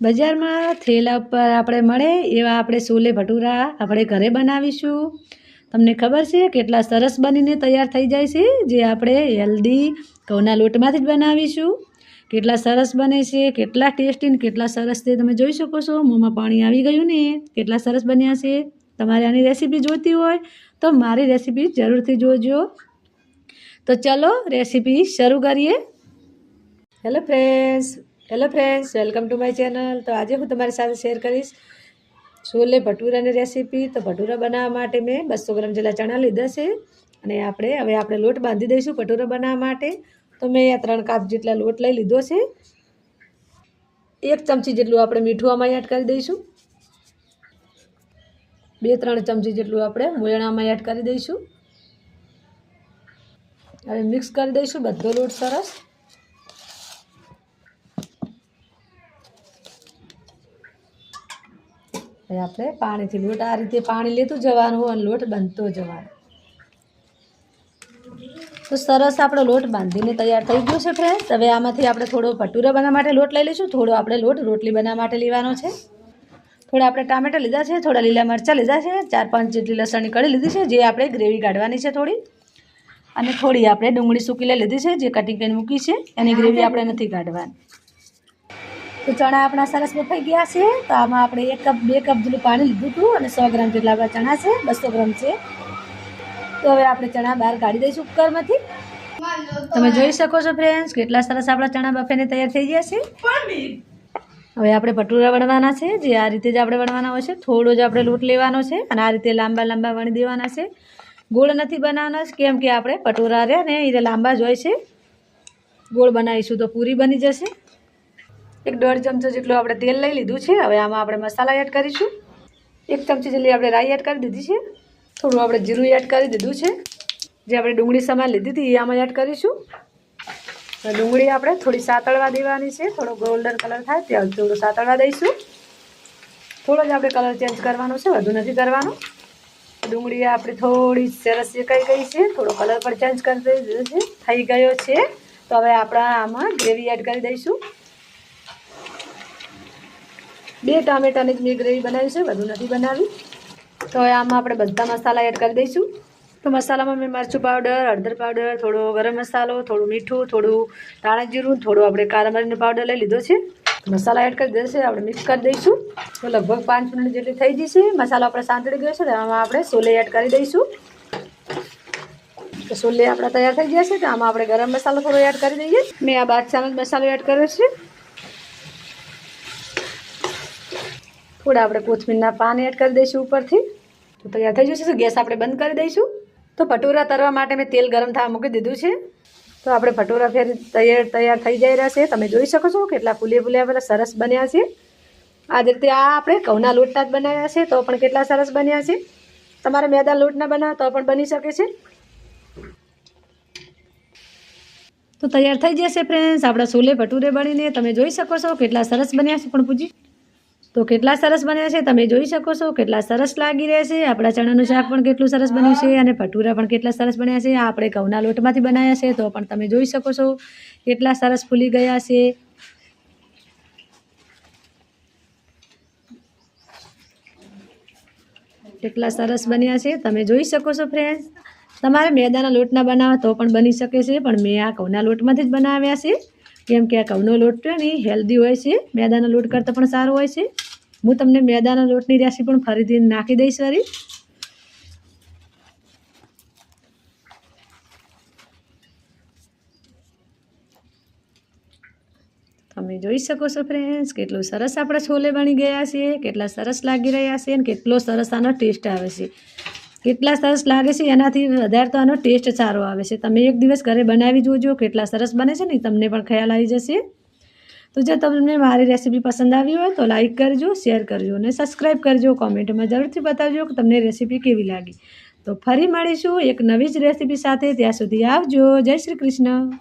બજારમાં થેલા ઉપર આપણે મળે એવા આપણે છોલે ભટુરા આપણે ઘરે બનાવીશું. તમને ખબર છે કેટલા સરસ બનીને તૈયાર થઈ જાય છે જે આપણે હેલ્ધી ઘઉંના લોટમાંથી જ બનાવીશું. કેટલા સરસ બને છે, કેટલા ટેસ્ટી ને કેટલા સરસ છે તમે જોઈ શકો છો. મોંમાં પાણી આવી ગયું ને, કેટલા સરસ બન્યા છે. તમારે આની રેસીપી જોઈતી હોય તો મારી રેસીપી જરૂરથી જોજો. તો ચલો રેસીપી શરૂ કરીએ. Hello friends hello friends welcome to my channel તો આજે હું તમારી સાથે શેર કરીશ છોલે ભટુરાની રેસીપી તો ભટુરા બનાવવા માટે મેં બસો ગ્રામ જેટલા ચણા લીધા છે. અને આપણે, હવે આપણે લોટ બાંધી દઈશું ભટુરા બનાવવા માટે. તો મેં આ ત્રણ કાપ જેટલા લોટ લઈ લીધો છે. એક ચમચી જેટલું આપણે મીઠું આમાં એડ કરી દઈશું. બે, ત્રણ ચમચી જેટલું આપણે મોયણામાં એડ કરી દઈશું. હવે મિક્સ કરી દઈશું બધો લોટ સરસ. હવે આપણે પાણીથી લોટ આ રીતે પાણી લેતું જવાનું અને લોટ બાંધતો જવાનો. તો સરસ આપણો લોટ બાંધીને તૈયાર થઈ ગયો છે ફ્રેન્ડ હવે આમાંથી આપણે થોડો ભટુરા બનાવવા માટે લોટ લઈ લઈશું. થોડો આપણે લોટ રોટલી બનાવવા માટે લેવાનો છે. થોડા આપણે ટામેટા લીધા છે, થોડા લીલા મરચાં લીધા છે, ચાર પાંચ જેટલી લસણની કળી લીધી છે, જે આપણે ગ્રેવી કાઢવાની છે થોડી. અને થોડી આપણે ડુંગળી સૂકી લીધી છે, જે કટિંગ કરીને મૂકી છે. એની ગ્રેવી આપણે નથી કાઢવાની. તો ચણા આપણા સરસ બફાઈ ગયા છે. તો આમાં આપણે એક કપ, બે કપ જેટલું પાણી લીધું હતું અને સો ગ્રામ જેટલા આપણા ચણા છે, બસો ગ્રામ છે. તો હવે આપણે ચણા બહાર કાઢી દઈશું કુકરમાંથી. તમે જોઈ શકો છો ફ્રેન્ડ્સ કેટલા સરસ આપણા ચણા બફેને તૈયાર થઈ ગયા છે. હવે આપણે ભટુરા વણવાના છે, જે આ રીતે જ આપણે વણવાના હોય છે. થોડો જ આપણે લોટ લેવાનો છે અને આ રીતે લાંબા લાંબા વણી દેવાના છે. ગોળ નથી બનાવવાના, કેમ કે આપણે ભટુરા રહ્યા ને, એ લાંબા જ હોય છે. ગોળ બનાવીશું તો પૂરી બની જશે. એક દોઢ ચમચો જેટલું આપણે તેલ લઈ લીધું છે. હવે આમાં આપણે મસાલા એડ કરીશું. એક ચમચી જેટલી આપણે રાઈ એડ કરી દીધી છે. થોડું આપણે જીરું એડ કરી દીધું છે. જે આપણે ડુંગળી સમાન લીધી હતી, એ આમાં એડ કરીશું. ડુંગળી આપણે થોડી સાતળવા દેવાની છે. થોડો ગોલ્ડન કલર થાય ત્યાં થોડું સાતળવા દઈશું. થોડો જ આપણે કલર ચેન્જ કરવાનો છે, વધુ નથી કરવાનો. ડુંગળી આપણે થોડી સરસ શેકાઈ ગઈ છે. થોડો કલર પણ ચેન્જ કરી દીધો છે. થઈ ગયો છે. તો હવે આપણે આમાં ગ્રેવી એડ કરી દઈશું. બે ટામેટાની જ મેં ગ્રેવી બનાવી છે, વધુ નથી બનાવી. તો આમાં આપણે બધા મસાલા એડ કરી દઈશું. તો મસાલામાં મેં મરચું પાવડર, હળદર પાવડર, થોડો ગરમ મસાલો, થોડું મીઠું, થોડું ધાણા જીરું, થોડું આપણે કાળા મરીનો પાવડર લઈ લીધો છે. મસાલા એડ કરી દેશે, આપણે મિક્સ કરી દઈશું. તો લગભગ પાંચ મિનિટ જેટલી થઈ જશે મસાલો આપણે સાંતળી ગયો છે, તો આમાં આપણે સોલે એડ કરી દઈશું. તો સોલે આપણા તૈયાર થઈ ગયા છે, તો આમાં આપણે ગરમ મસાલો થોડો એડ કરી દઈએ. મેં આ બાદશાહનો જ મસાલો એડ કર્યો છે. થોડા આપણે કોથમીરના પાન એડ કરી દઈશું ઉપરથી. તો તૈયાર થઈ જશે ગેસ આપણે બંધ કરી દઈશું. તો ભટુરા તરવા માટે મેં તેલ ગરમ થવા મૂકી દીધું છે. તો આપણે ભટુરા ફેર તૈયાર તૈયાર થઈ જઈ રહ્યા છે. તમે જોઈ શકો છો કેટલા ફૂલે ફૂલ્યા બધા સરસ બન્યા છે. આ રીતે આ આપણે ઘઉંના લોટના જ બનાવ્યા છે, તો પણ કેટલા સરસ બન્યા છે. તમારે મેદા લોટના બનાવો, તો પણ બની શકે છે. તો તૈયાર થઈ જશે ફ્રેન્ડ્સ, આપણા છોલે ભટુરે બનીને. તમે જોઈ શકો છો કેટલા સરસ બન્યા છે પણ પૂછી તો કેટલા સરસ બન્યા છે? તમે જોઈ શકો છો કેટલા સરસ લાગી રહ્યા છે. આપણા ચણાનું શાક પણ કેટલું સરસ બન્યું છે અને ભટુરા પણ કેટલા સરસ બન્યા છે. આપણે ઘઉંના લોટમાંથી બનાવ્યા છે, તો પણ તમે જોઈ શકો છો કેટલા સરસ ફૂલી ગયા છે. કેટલા સરસ બન્યા છે, તમે જોઈ શકો છો ફ્રેન્ડ તમારે મેદાના લોટના બનાવવા તો પણ બની શકે છે, પણ મેં આ ઘઉંના લોટમાંથી જ બનાવ્યા છે. કેમ કે આ ઘઉંનો લોટ છે ને હેલ્ધી હોય છે. મેદાના લોટ કરતાં પણ સારો હોય છે. હું તમને મેદાના લોટની રેસીપી પણ ફરીથી નાખી દઈશ વારી. તમે જોઈ શકો છો ફ્રેન્ડ્સ કેટલું સરસ આપણા છોલે બની ગયા છે, કેટલા સરસ લાગી રહ્યા છે અને કેટલો સરસ આનો ટેસ્ટ આવે છે. કેટલા સરસ લાગે છે, એનાથી વધારે તો આનો ટેસ્ટ સારો આવે છે. તમે એક દિવસ ઘરે બનાવી જોજો, કેટલા સરસ બને છે ને તમને પણ ખ્યાલ આવી જશે. તો જો તમને મારી રેસીપી પસંદ આવી હોય, તો લાઇક કરજો, શેર કરજો અને સબસ્ક્રાઈબ કરજો. કોમેન્ટમાં જરૂરથી બતાવજો કે તમને રેસીપી કેવી લાગી. તો ફરી મળીશું એક નવી જ રેસીપી સાથે. ત્યાં સુધી આવજો. જય શ્રી કૃષ્ણ.